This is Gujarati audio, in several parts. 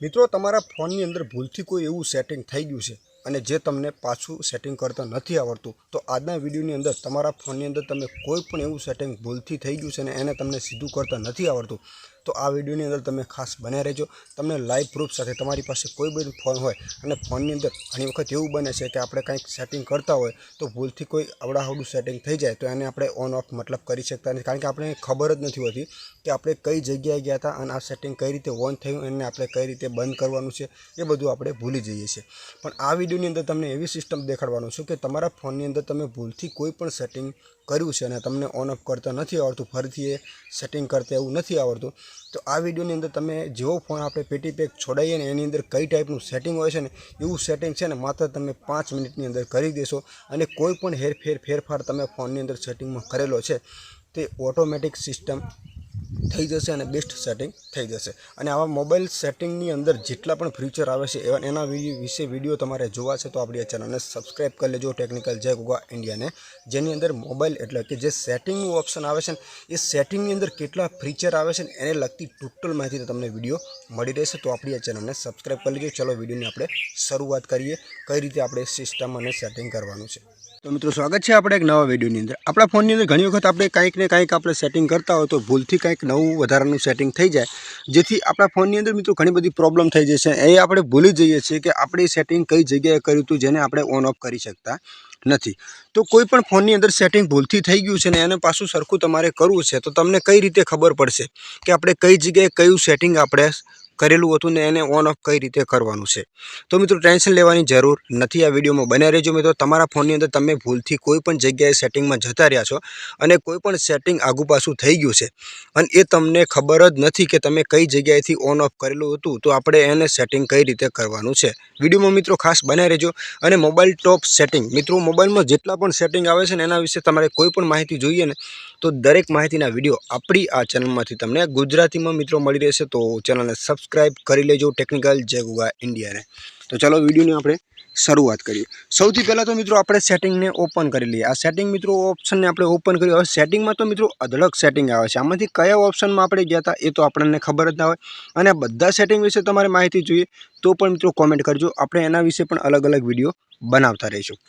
મિત્રો, તમારા ફોનની અંદર ભૂલથી કોઈ એવું સેટિંગ થઈ ગયું છે અને જે તમને પાછું સેટિંગ કરતા નથી આવડતું, તો આજના વિડીયોની અંદર તમારા ફોનની અંદર તમે કોઈ પણ એવું સેટિંગ ભૂલથી થઈ ગયું છે અને એને તમને સીધું કરતા નથી આવડતું તો આ વિડીયોની અંદર તમે ખાસ બન્યા રહેજો. તમને લાઈવ પ્રૂફ સાથે તમારી પાસે કોઈ પણ ફોન હોય અને ફોનની અંદર ઘણી વખત એવું બને છે કે આપણે કંઈક સેટિંગ કરતા હોય તો ભૂલથી કોઈ અવડાહવડું સેટિંગ થઈ જાય તો એને આપણે ઓન ઓફ મતલબ કરી શકતા નથી. કારણ કે આપણે ખબર જ નથી હોતી કે આપણે કઈ જગ્યાએ ગયા હતા અને આ સેટિંગ કઈ રીતે ઓન થયું એને આપણે કઈ રીતે બંધ કરવાનું છે એ બધું આપણે ભૂલી જઈએ છીએ. પણ આ વિડીયોની અંદર તમને એવી સિસ્ટમ દેખાડવાનું છું કે તમારા ફોનની અંદર તમે ભૂલથી કોઈ પણ સેટિંગ કર્યું છે અને તમને ઓન ઓફ કરતા નથી આવડતું. ફરીથી એ સેટિંગ કરતા એવું નથી આવડતું. તો આ વિડીયોની અંદર તમે જેવો ફોન આપણે પેટી પેક છોડાવીએ ને એની અંદર કઈ ટાઈપનું સેટિંગ હોય છે ને, એવું સેટિંગ છે ને માત્ર તમે પાંચ મિનિટની અંદર કરી દેશો અને કોઈ પણ હેરફેર, ફેરફાર તમે ફોનની અંદર સેટિંગમાં કરેલો છે, તે ઓટોમેટિક સિસ્ટમ થઈ જશે અને બેસ્ટ સેટિંગ થઈ જશે. અને આવા મોબાઈલ સેટિંગની અંદર જેટલા પણ ફીચર આવે છે, એવા એના વિશે વીડિયો તમારે જોવા છે, તો આપણી આ ચેનલને સબસ્ક્રાઈબ કરી લેજો ટેકનિકલ જય ગુગા ઇન્ડિયાને જેની અંદર મોબાઈલ એટલે કે જે સેટિંગનું ઓપ્શન આવે છે એ સેટિંગની અંદર કેટલા ફીચર આવે છે એને લગતી ટોટલ માહિતી તમને વીડિયો મળી રહેશે. તો આપણી આ ચેનલને સબસ્ક્રાઈબ કરી લેજો. ચલો વિડીયોની આપણે શરૂઆત કરીએ. કઈ રીતે આપણે સિસ્ટમ અને સેટિંગ કરવાનું છે. તો મિત્રો સ્વાગત છે આપણે એક નવા વિડીયોની અંદર. આપણા ફોનની અંદર ઘણી વખત આપણે કંઈક ને કંઈક આપણે સેટિંગ કરતા હોય તો ભૂલથી કંઈક નવું વધારાનું સેટિંગ થઈ જાય. જેથી આપણા ફોનની અંદર મિત્રો ઘણી બધી પ્રોબ્લેમ થઈ જશે. એ આપણે ભૂલી જઈએ છીએ કે આપણે સેટિંગ કઈ જગ્યાએ કર્યું હતું જેને આપણે ઓન ઓફ કરી શકતા નથી. તો કોઈ પણ ફોનની અંદર સેટિંગ ભૂલથી થઈ ગયું છે ને એને પાછું સરખું તમારે કરવું છે તો તમને કઈ રીતે ખબર પડશે કે આપણે કઈ જગ્યાએ કયું સેટિંગ આપણે કરેલું હતું ને એને ઓન ઓફ કઈ રીતે કરવાનું છે. તો મિત્રો ટેન્શન લેવાની જરૂર નથી. આ વિડીયોમાં બન્યા રહેજો મિત્રો. તમારા ફોનની અંદર તમે ભૂલથી કોઈ પણ જગ્યાએ સેટિંગમાં જતા રહ્યા છો અને કોઈ પણ સેટિંગ આગુ પાછું થઈ ગયું છે. અને એ તમને ખબર જ નથી કે તમે કઈ જગ્યાએથી ઓન ઓફ કરેલું હતું. તો આપણે એને સેટિંગ કઈ રીતે કરવાનું છે. વિડીયોમાં મિત્રો ખાસ બન્યા રહેજો અને મોબાઈલ ટોપ સેટિંગ મિત્રો મોબાઈલમાં જેટલા પણ સેટિંગ આવે છે ને એના વિશે તમારે કોઈ પણ માહિતી જોઈએ ને તો દરેક માહિતીના વીડિયો આપણી આ ચેનલમાંથી તમને ગુજરાતીમાં મિત્રો મળી રહેશે. તો ચેનલને સબસ્ક્રાઈબ કરી લેજો ટેકનિકલ જય ગુગા ઇન્ડિયાને. તો ચાલો વિડીયોની આપણે શરૂઆત કરીએ. સૌથી પહેલાં તો મિત્રો આપણે સેટિંગને ઓપન કરી લઈએ. આ સેટિંગ મિત્રો ઓપ્શનને આપણે ઓપન કર્યું હવે સેટિંગમાં તો મિત્રો અઢળક સેટિંગ આવે છે. આમાંથી કયા ઓપ્શનમાં આપણે ગયા હતા એ તો આપણને ખબર જ ના હોય. અને બધા સેટિંગ વિશે તમારે માહિતી જોઈએ તો પણ મિત્રો કોમેન્ટ કરજો. આપણે એના વિશે પણ અલગ અલગ વીડિયો બનાવતા રહીશું.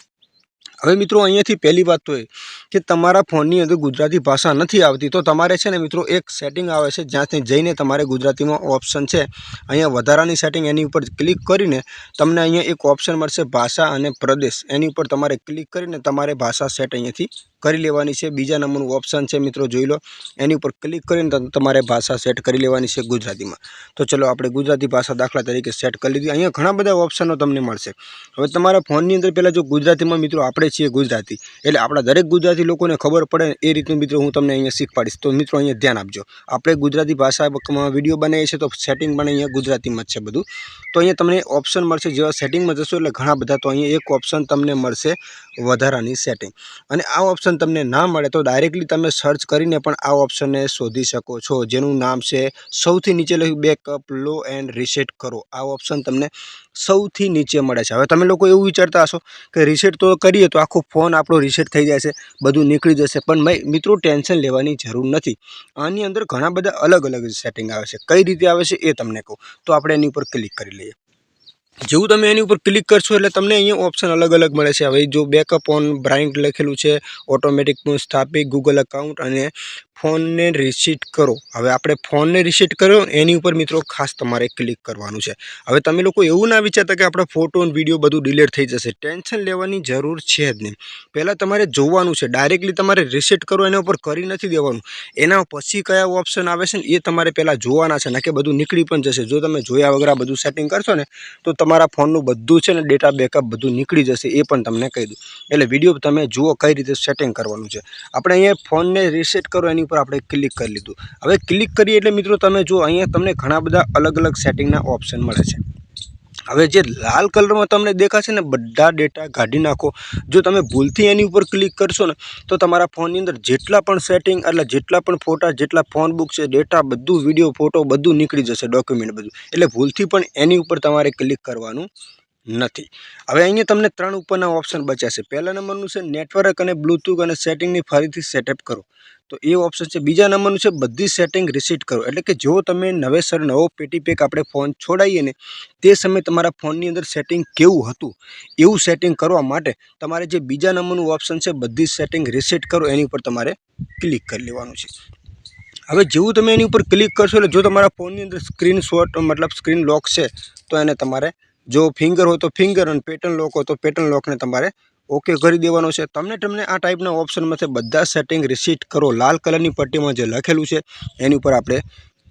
હવે મિત્રો અહીંયાથી પહેલી વાત તો એ કે તમારા ફોનની અંદર ગુજરાતી ભાષા નથી આવતી. તો તમારે છે ને મિત્રો એક સેટિંગ આવે છે જ્યાંથી જઈને તમારે ગુજરાતીમાં ઓપ્શન છે. અહીંયા વધારાની સેટિંગ એની ઉપર ક્લિક કરીને તમને અહીંયા એક ઓપ્શન મળશે ભાષા અને પ્રદેશ. એની ઉપર તમારે ક્લિક કરીને તમારે ભાષા સેટ અહીંયાથી કરી લેવાની છે. બીજા નંબરનું ઓપ્શન છે મિત્રો જોઈ લો. એની ઉપર ક્લિક કરીને તમ- તમારે ભાષા સેટ કરી લેવાની છે ગુજરાતીમાં. તો ચલો આપણે ગુજરાતી ભાષા દાખલા તરીકે સેટ કરી લીધી. અહીંયા ઘણા બધા ઓપ્શનો તમને મળશે. હવે તમારા ફોનની અંદર પહેલાં જો ગુજરાતીમાં મિત્રો આપણે છીએ ગુજરાતી, એટલે આપણા દરેક ગુજરાતી લોકોને ખબર પડે એ રીતનું મિત્રો હું તમને અહીંયા શીખવાડીશ. તો મિત્રો અહીંયા ધ્યાન આપજો. આપણે ગુજરાતી ભાષામાં વીડિયો બનાવીએ છીએ તો સેટિંગ પણ અહીંયા ગુજરાતીમાં જ છે બધું. તો અહીંયા તમને ઓપ્શન મળશે. જેવા સેટિંગમાં જશો એટલે ઘણા બધા તો અહીંયા એક ઓપ્શન તમને મળશે વધારાની સેટિંગ અને આ ઓપ્શન તમને ના મળે તો ડાયરેક્ટલી તમે સર્ચ કરીને પણ આ ઓપ્શનને શોધી શકો છો. જેનું નામ છે સૌથી નીચે લખ્યું બેકઅપ લો એન્ડ રીસેટ કરો. આ ઓપ્શન તમને સૌથી નીચે મળે છે. હવે તમે લોકો એવું વિચારતા હશો કે રીસેટ તો કરીએ તો આખો ફોન આપણો રીસેટ થઈ છે, બધું નીકળી જશે. પણ મિત્રો, ટેન્શન લેવાની જરૂર નથી. આની અંદર ઘણા બધા અલગ અલગ સેટિંગ આવે છે. કઈ રીતે આવે છે એ તમને કહું. તો આપણે એની ઉપર ક્લિક કરી લઈએ. જેવું તમે એની ઉપર ક્લિક કરશો એટલે તમને અહીંયા ઓપ્શન અલગ અલગ મળે છે. હવે જો બેકઅપ ઓન બ્રાઇન્ટ લખેલું છે ઓટોમેટિકનું સ્થાપિત ગૂગલ એકાઉન્ટ અને ફોનને રિસીટ કરો. હવે આપણે ફોનને રિસીટ કર્યો, એની ઉપર મિત્રો ખાસ તમારે ક્લિક કરવાનું છે. હવે તમે લોકો એવું ના વિચારતા કે આપણા ફોટો અને વીડિયો બધું ડિલીટ થઈ જશે. ટેન્શન લેવાની જરૂર છે જ નહીં. પહેલાં તમારે જોવાનું છે. ડાયરેક્ટલી તમારે રિસીટ કરો, એના ઉપર કરી નથી દેવાનું. એના પછી કયા ઓપ્શન આવે છે ને, એ તમારે પહેલાં જોવાના છે. ના કે બધું નીકળી પણ જશે. જો તમે જોયા વગર બધું સેટિંગ કરશો ને, તો તમારા ફોનનું બધું છે ને ડેટા બેકઅપ બધું નીકળી જશે, એ પણ તમને કહી દઉં. એટલે વીડિયો તમે જુઓ કઈ રીતે સેટિંગ કરવાનું છે. આપણે અહીંયા ફોનને રિસેટ કરો, એની ઉપર આપણે ક્લિક કરી લીધું. હવે ક્લિક કરીએ એટલે મિત્રો તમે જુઓ અહીંયા તમને ઘણા બધા અલગ અલગ સેટિંગના ઓપ્શન મળે છે. હવે જે લાલ કલરમાં તમને દેખાશે ને, બધા ડેટા કાઢી નાખો. જો તમે ભૂલથી એની ઉપર ક્લિક કરશો ને, તો તમારા ફોનની અંદર જેટલા પણ સેટિંગ એટલે જેટલા પણ ફોટા જેટલા ફોન બુક છે ડેટા બધું વીડિયો ફોટો બધું નીકળી જશે ડોક્યુમેન્ટ બધું. એટલે ભૂલથી પણ એની ઉપર તમારે ક્લિક કરવાનું નથી. હવે અહીંયા તમને ત્રણ ઉપરના ઓપ્શન બચ્યા છે. પહેલા નંબરનું છે નેટવર્ક અને બ્લૂટૂથ અને સેટિંગની ફરીથી સેટઅપ કરો. તો એ ઓપ્શન છે. બીજા નંબરનું છે બધી સેટિંગ રિસીટ કરો. એટલે કે જો તમે નવેસર નવો પેટી પેક આપણે ફોન છોડાવીએ ને, તે સમયે તમારા ફોનની અંદર સેટિંગ કેવું હતું, એવું સેટિંગ કરવા માટે તમારે જે બીજા નંબરનું ઓપ્શન છે બધી સેટિંગ રિસેટ કરો. એની ઉપર તમારે ક્લિક કરી લેવાનું છે. હવે જેવું તમે એની ઉપર ક્લિક કરશો એટલે જો તમારા ફોનની અંદર સ્ક્રીન શોટ મતલબ સ્ક્રીન લોક છે, તો એને તમારે જો ફિંગર હોય તો ફિંગર અને પેટર્ન લોક હોય તો પેટર્ન લોકને તમારે ઓકે કરી દેવાનો છે. તમને તમને આ ટાઈપના ઓપ્શનમાંથી બધા સેટિંગ રિસીટ કરો. લાલ કલરની પટ્ટીમાં જે લખેલું છે, એની ઉપર આપણે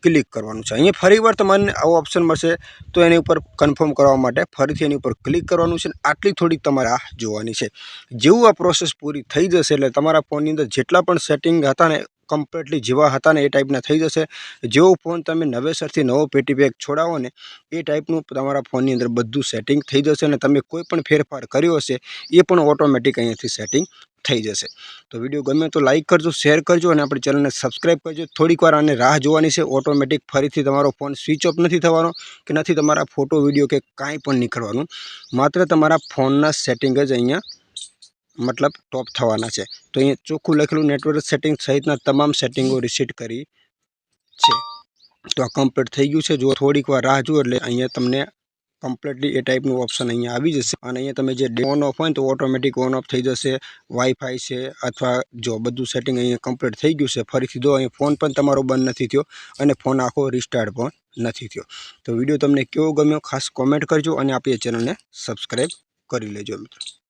ક્લિક કરવાનું છે. અહીંયા ફરીવાર તમને આવો ઓપ્શન મળશે, તો એની ઉપર કન્ફર્મ કરવા માટે ફરીથી એની ઉપર ક્લિક કરવાનું છે આટલી થોડીક તમારે આ જોવાની છે. જેવું આ પ્રોસેસ પૂરી થઈ જશે એટલે તમારા ફોનની અંદર જેટલા પણ સેટિંગ હતા ને કમ્પ્લીટલી જેવા હતા ને એ ટાઈપના થઈ જશે. જેવો ફોન તમે નવેસરથી નવો પેટી પેક છોડાવો ને, એ ટાઈપનું તમારા ફોનની અંદર બધું સેટિંગ થઈ જશે અને તમે કોઈ પણ ફેરફાર કર્યો હશે, એ પણ ઓટોમેટિક અહીંયાથી સેટિંગ થઈ જશે. તો વીડિયો ગમે તો લાઇક કરજો શેર કરજો અને આપણી ચેનલને સબસ્ક્રાઈબ કરજો. થોડીક વાર આને રાહ જોવાની છે ઓટોમેટિક ફરીથી તમારો ફોન સ્વિચ ઓફ નથી થવાનો કે નથી તમારા ફોટો વીડિયો કે કાંઈ પણ નીકળવાનું. માત્ર તમારા ફોનના સેટિંગ જ અહીંયા મતલબ ટોપ થવાના છે. તો અહીંયા ચોખ્ખું લખેલું નેટવર્ક સેટિંગ સહિતના તમામ સેટિંગો રિસીટ કરી છે. તો આ કમ્પ્લીટ થઈ ગયું છે. જો થોડીક વાર રાહ જુઓ એટલે અહીંયા તમને કમ્પ્લીટલી એ ટાઈપનું ઓપ્શન અહીંયા આવી જશે. અને અહીંયા તમે જે ઓન ઓફ હોય તો ઓટોમેટિક ઓન ઓફ થઈ જશે. વાઈફાઈ છે અથવા જો બધું સેટિંગ અહીંયા કમ્પ્લીટ થઈ ગયું છે, ફરીથી જો અહીંયા ફોન પણ તમારો બંધ નથી થયો અને ફોન આખો રિસ્ટાર્ટ પણ નથી થયો. તો વીડિયો તમને કેવો ગમ્યો ખાસ કોમેન્ટ કરજો અને આપણી ચેનલને સબસ્ક્રાઈબ કરી લેજો મિત્રો.